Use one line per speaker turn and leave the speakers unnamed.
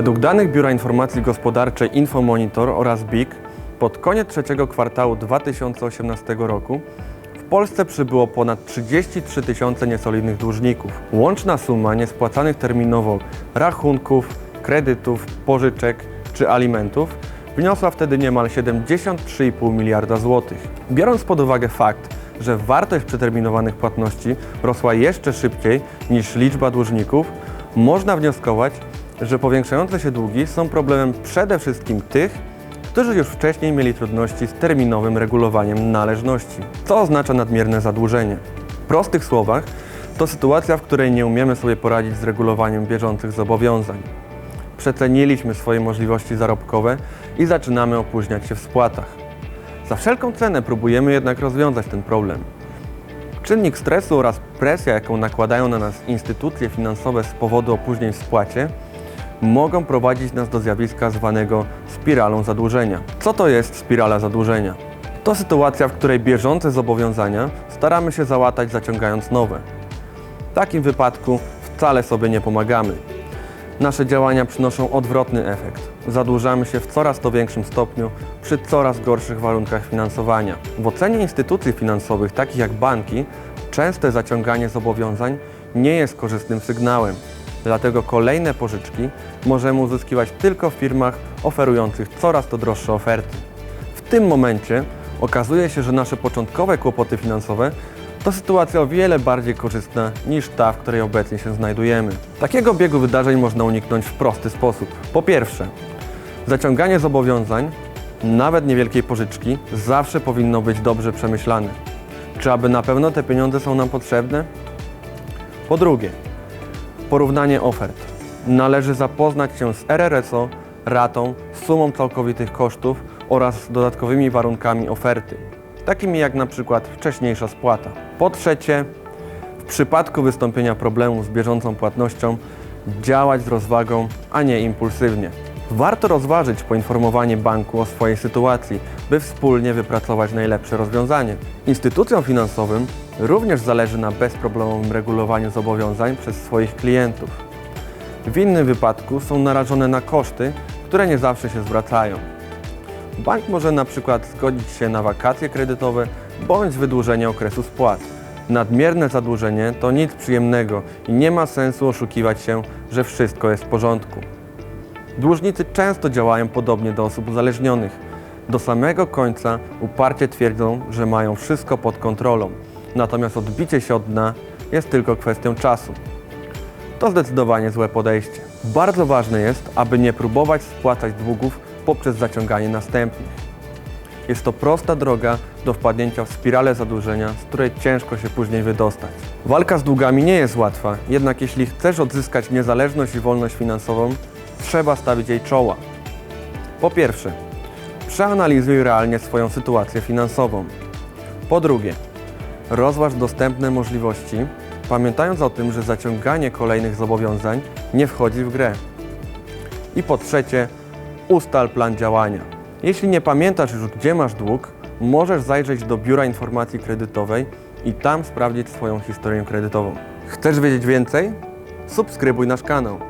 Według danych Biura Informacji Gospodarczej Infomonitor oraz BIK pod koniec trzeciego kwartału 2018 roku w Polsce przybyło ponad 33 tysiące niesolidnych dłużników. Łączna suma niespłacanych terminowo rachunków, kredytów, pożyczek czy alimentów wyniosła wtedy niemal 73,5 miliarda złotych. Biorąc pod uwagę fakt, że wartość przeterminowanych płatności rosła jeszcze szybciej niż liczba dłużników, można wnioskować, że powiększające się długi są problemem przede wszystkim tych, którzy już wcześniej mieli trudności z terminowym regulowaniem należności. Co oznacza nadmierne zadłużenie? W prostych słowach, to sytuacja, w której nie umiemy sobie poradzić z regulowaniem bieżących zobowiązań. Przeceniliśmy swoje możliwości zarobkowe i zaczynamy opóźniać się w spłatach. Za wszelką cenę próbujemy jednak rozwiązać ten problem. Czynnik stresu oraz presja, jaką nakładają na nas instytucje finansowe z powodu opóźnień w spłacie, mogą prowadzić nas do zjawiska zwanego spiralą zadłużenia. Co to jest spirala zadłużenia? To sytuacja, w której bieżące zobowiązania staramy się załatać zaciągając nowe. W takim wypadku wcale sobie nie pomagamy. Nasze działania przynoszą odwrotny efekt. Zadłużamy się w coraz to większym stopniu przy coraz gorszych warunkach finansowania. W ocenie instytucji finansowych, takich jak banki, częste zaciąganie zobowiązań nie jest korzystnym sygnałem. Dlatego kolejne pożyczki możemy uzyskiwać tylko w firmach oferujących coraz to droższe oferty. W tym momencie okazuje się, że nasze początkowe kłopoty finansowe to sytuacja o wiele bardziej korzystna niż ta, w której obecnie się znajdujemy. Takiego biegu wydarzeń można uniknąć w prosty sposób. Po pierwsze, zaciąganie zobowiązań, nawet niewielkiej pożyczki, zawsze powinno być dobrze przemyślane. Czy aby na pewno te pieniądze są nam potrzebne? Po drugie, porównanie ofert. Należy zapoznać się z RRSO, ratą, sumą całkowitych kosztów oraz dodatkowymi warunkami oferty, takimi jak na przykład wcześniejsza spłata. Po trzecie, w przypadku wystąpienia problemu z bieżącą płatnością, działać z rozwagą, a nie impulsywnie. Warto rozważyć poinformowanie banku o swojej sytuacji, by wspólnie wypracować najlepsze rozwiązanie. Instytucjom finansowym również zależy na bezproblemowym regulowaniu zobowiązań przez swoich klientów. W innym wypadku są narażone na koszty, które nie zawsze się zwracają. Bank może na przykład zgodzić się na wakacje kredytowe bądź wydłużenie okresu spłat. Nadmierne zadłużenie to nic przyjemnego i nie ma sensu oszukiwać się, że wszystko jest w porządku. Dłużnicy często działają podobnie do osób uzależnionych. Do samego końca uparcie twierdzą, że mają wszystko pod kontrolą, natomiast odbicie się od dna jest tylko kwestią czasu. To zdecydowanie złe podejście. Bardzo ważne jest, aby nie próbować spłacać długów poprzez zaciąganie następnych. Jest to prosta droga do wpadnięcia w spiralę zadłużenia, z której ciężko się później wydostać. Walka z długami nie jest łatwa, jednak jeśli chcesz odzyskać niezależność i wolność finansową, trzeba stawić jej czoła. Po pierwsze, przeanalizuj realnie swoją sytuację finansową. Po drugie, rozważ dostępne możliwości, pamiętając o tym, że zaciąganie kolejnych zobowiązań nie wchodzi w grę. I po trzecie, ustal plan działania. Jeśli nie pamiętasz już, gdzie masz dług, możesz zajrzeć do Biura Informacji Kredytowej i tam sprawdzić swoją historię kredytową. Chcesz wiedzieć więcej? Subskrybuj nasz kanał.